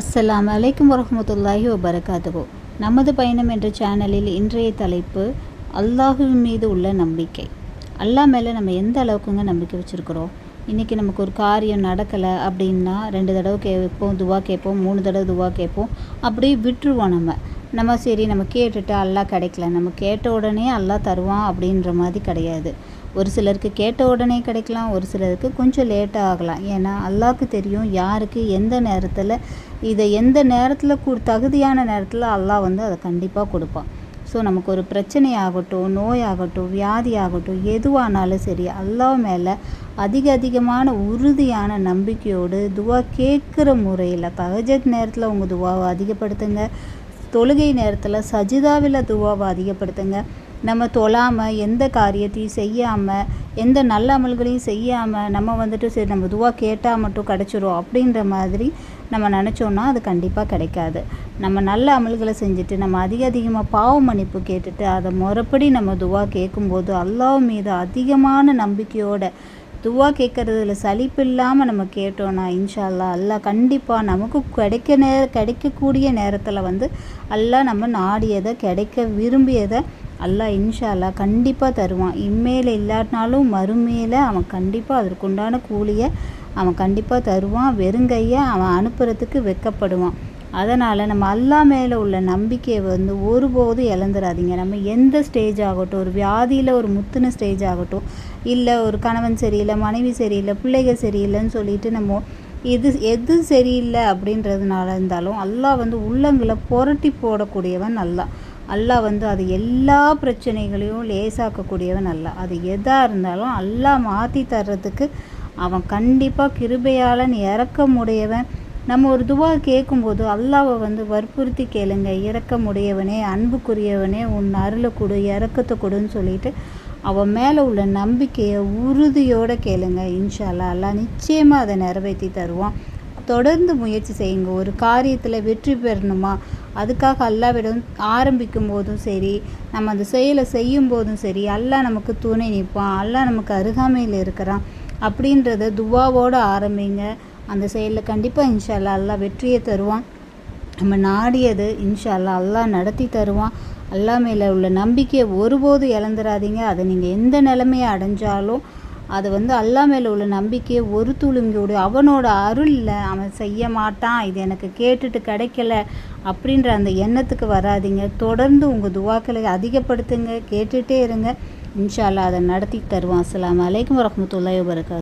அஸ்ஸலாம் அலைக்கும் வரமத்துல்லாஹி வபரகாத்துஹு. நமது பயணம் என்ற சேனலில் இன்றைய தலைப்பு அல்லாஹுவின் மீது உள்ள நம்பிக்கை. அல்லாஹ் மேலே நம்ம எந்த அளவுக்குங்க நம்பிக்கை வச்சுருக்குறோம்? இன்றைக்கி நமக்கு ஒரு காரியம் நடக்கலை அப்படின்னா ரெண்டு தடவை கேட்போம் துவா கேட்போம் மூணு தடவை துவா கேட்போம் அப்படியே விட்டுருவோம் நம்ம. நம்ம சரி நம்ம கேட்டுட்டு அல்லாஹ் கிடைக்கல. நம்ம கேட்ட உடனே அல்லா தருவான் அப்படின்ற மாதிரி கிடையாது. ஒரு சிலருக்கு கேட்ட உடனே கிடைக்கலாம் ஒரு சிலருக்கு கொஞ்சம் லேட்டாக ஆகலாம். ஏன்னா அல்லாவுக்கு தெரியும் யாருக்கு எந்த நேரத்தில் இதை எந்த நேரத்தில் கு தகுதியான நேரத்தில் அல்லாஹ் வந்து அதை கண்டிப்பாக கொடுப்பான். ஸோ நமக்கு ஒரு பிரச்சனை ஆகட்டும் நோய் ஆகட்டும் வியாதி ஆகட்டும் எதுவானாலும் சரி அல்லாஹ் மேலே அதிக அதிகமான உறுதியான நம்பிக்கையோடு துவா கேட்குற முறையில் தகஜத் நேரத்தில் உங்கள் துவாவை அதிகப்படுத்துங்க. தொழுகை நேரத்தில் சஜிதாவில் துவாவை அதிகப்படுத்துங்க. நம்ம தொழாமல் எந்த காரியத்தையும் செய்யாமல் எந்த நல்ல அமல்களையும் செய்யாமல் நம்ம வந்துட்டு சரி நம்ம துவா கேட்டால் மட்டும் கிடச்சிரும் அப்படின்ற மாதிரி நம்ம நினச்சோன்னா அது கண்டிப்பாக கிடைக்காது. நம்ம நல்ல அமல்களை செஞ்சுட்டு நம்ம அதிக அதிகமாக பாவ மன்னிப்பு கேட்டுட்டு அதை முறைப்படி நம்ம துவா கேட்கும்போது அல்லாஹ் மீது அதிகமான நம்பிக்கையோட துவா கேட்குறதுல சலிப்பு இல்லாமல் நம்ம கேட்டோன்னா இன்ஷால்லா அல்லாஹ் கண்டிப்பாக நமக்கு கிடைக்க நேர கிடைக்கக்கூடிய நேரத்தில் வந்து அல்லாஹ் நம்ம நாடியதை கிடைக்க விரும்பியதை அல்லாஹ் இன்ஷால்லா கண்டிப்பாக தருவான். இம்மையில் இல்லாட்டினாலும் மறுமையில் அவன் கண்டிப்பாக அதற்குண்டான கூலியை அவன் கண்டிப்பாக தருவான். வெறுங்கையை அவன் அனுப்புறதுக்கு வெக்கப்படுவான். அதனால் நம்ம அல்லா மேலே உள்ள நம்பிக்கையை வந்து ஒருபோதும் இழந்துடாதீங்க நம்ம எந்த ஸ்டேஜ் ஆகட்டும் ஒரு வியாதியில் ஒரு முத்துன ஸ்டேஜ் ஆகட்டும் இல்லை ஒரு கணவன் சரியில்லை மனைவி சரியில்லை பிள்ளைகள் சரியில்லைன்னு சொல்லிட்டு நம்ம எது எது சரியில்லை அப்படின்றதுனால இருந்தாலும் அல்லாஹ் வந்து உள்ளங்களை புரட்டி போடக்கூடியவன் நல்லா அல்லாஹ் வந்து அது எல்லா பிரச்சனைகளையும் லேசாக்கக்கூடியவன் அல்ல. அது எதாக இருந்தாலும் அல்லாஹ் மாற்றி தர்றதுக்கு அவன் கண்டிப்பாக கிருபையாளன் இறக்கமுடையவன். நம்ம ஒரு துவா கேட்கும்போது அல்லாவை வந்து வற்புறுத்தி கேளுங்க. இறக்கமுடையவனே அன்புக்குரியவனே உன் அருளை கொடு இறக்கத்தை கொடுன்னு சொல்லிட்டு அவன் மேலே உள்ள நம்பிக்கையை உறுதியோடு கேளுங்க. இன்ஷா அல்லாஹ் நிச்சயமாக அதை நிறைவேற்றி தருவான். தொடர்ந்து முயற்சி செய்யுங்க. ஒரு காரியத்தில் வெற்றி பெறணுமா? அதுக்காக அல்லாவிடம் ஆரம்பிக்கும் போதும் சரி நம்ம அந்த செயலை செய்யும் போதும் சரி அல்லாஹ் நமக்கு துணை நிற்பான் அல்லாஹ் நமக்கு அருகாமையில் இருக்கிறான் அப்படின்றத துவாவோடு ஆரம்பிங்க. அந்த செயலில் கண்டிப்பாக இன்ஷா அல்லா அல்லாஹ் வெற்றியை தருவான். நம்ம நாடியது இன்ஷா அல்லா அல்லா நடத்தி தருவான். அல்லா மேலே உள்ள நம்பிக்கையை ஒருபோது இழந்துடாதீங்க. அதை நீங்கள் எந்த நிலைமையை அடைஞ்சாலும் அது வந்து அல்லா மேலே உள்ள நம்பிக்கையை ஒரு துளுங்கியோடு அவனோட அருளில் அவன் செய்ய மாட்டான். இது எனக்கு கேட்டுட்டு கிடைக்கல அப்படின்ற அந்த எண்ணத்துக்கு வராதீங்க. தொடர்ந்து உங்கள் துவாக்களை அதிகப்படுத்துங்க. கேட்டுகிட்டே இருங்க. இன்ஷால்லா அதை நடத்தி தருவான். அஸ்லாம் அலைக்கும் வரஹ்மத்துல்லாஹி வபரகாத்து